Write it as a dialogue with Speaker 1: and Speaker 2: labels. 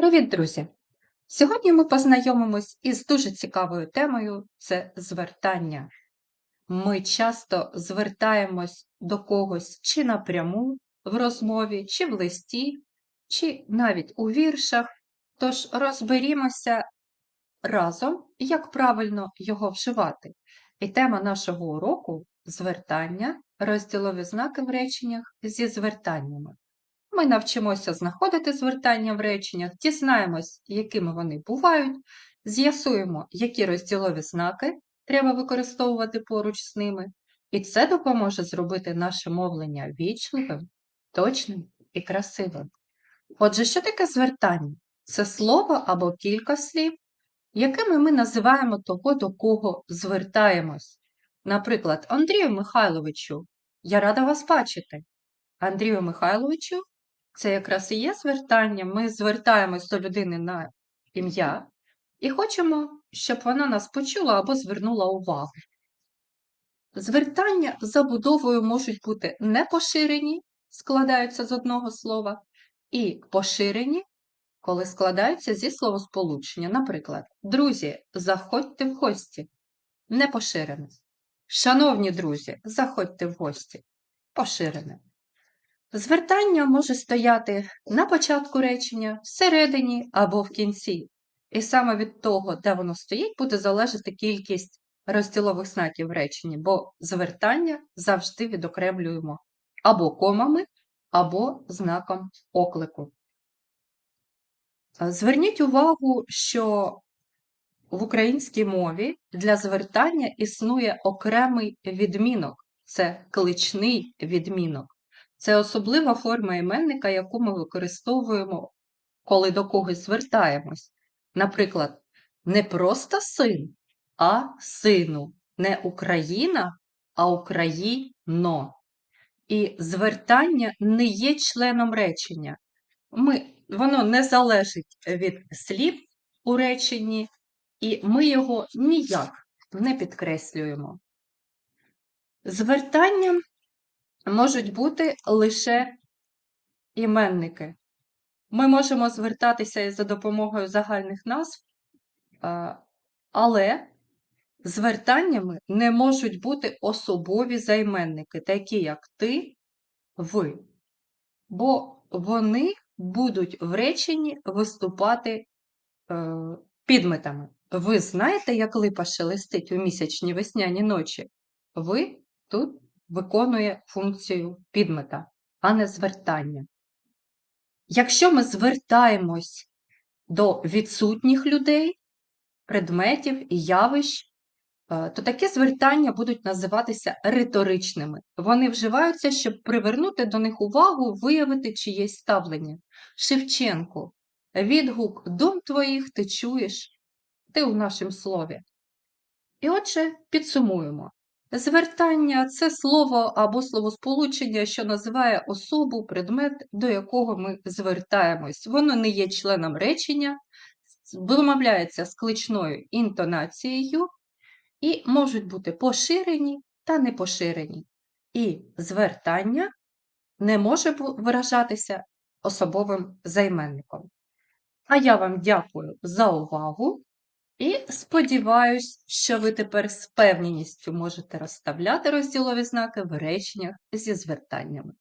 Speaker 1: Привіт, друзі! Сьогодні ми познайомимось із дуже цікавою темою це звертання. Ми часто звертаємось до когось чи напряму в розмові, чи в листі, чи навіть у віршах. Тож розберімося разом, як правильно його вживати. І тема нашого уроку звертання, розділові знаки в реченнях зі звертаннями. Ми навчимося знаходити звертання в реченнях, дізнаємось, якими вони бувають, з'ясуємо, які розділові знаки треба використовувати поруч з ними, і це допоможе зробити наше мовлення вічливим, точним і красивим. Отже, що таке звертання? Це слово або кілька слів, якими ми називаємо того, до кого звертаємось. Наприклад, Андрію Михайловичу, я рада вас бачити. Андрію Михайловичу, це якраз і є звертання. Ми звертаємось до людини на ім'я і хочемо, щоб вона нас почула або звернула увагу. Звертання забудовою можуть бути не поширені, складаються з одного слова, і поширені, коли складаються зі словосполучення. Наприклад, друзі, заходьте в гості. Не поширене. Шановні друзі, заходьте в гості. Поширене. Звертання може стояти на початку речення, всередині або в кінці. І саме від того, де воно стоїть, буде залежати кількість розділових знаків в реченні, бо звертання завжди відокремлюємо або комами, або знаком оклику. Зверніть увагу, що в українській мові для звертання існує окремий відмінок це кличний відмінок. Це особлива форма іменника, яку ми використовуємо, коли до когось звертаємось. Наприклад, не просто син, а сину, не Україна, а Україно. І звертання не є членом речення. Ми, Воно не залежить від слів у реченні, і ми його ніяк не підкреслюємо. Звертанням можуть бути лише іменники. Ми можемо звертатися за допомогою загальних назв, але звертаннями не можуть бути особові займенники, такі як ти, ви, бо вони будуть в реченні виступати е, підметами. Ви знаєте, як липа шелестить у місячні весняні ночі? Ви тут виконує функцію підмета, а не звертання. Якщо ми звертаємось до відсутніх людей, предметів і явищ, е, то такі звертання будуть називатися риторичними. Вони вживаються, щоб привернути до них увагу, виявити чиєсь ставлення. Шевченко, відгук дум твоїх ти чуєш, ти у нашому слові. І отже, підсумуємо. Звертання це слово або словосполучення, що називає особу, предмет, до якого ми звертаємось. Воно не є членом речення, вимовляється з інтонацією і можуть бути поширені та непоширені. І звертання не може виражатися особовим займенником. А я вам дякую за увагу. І сподіваюсь, що ви тепер з певністю можете розставляти розділові знаки в реченнях зі звертаннями.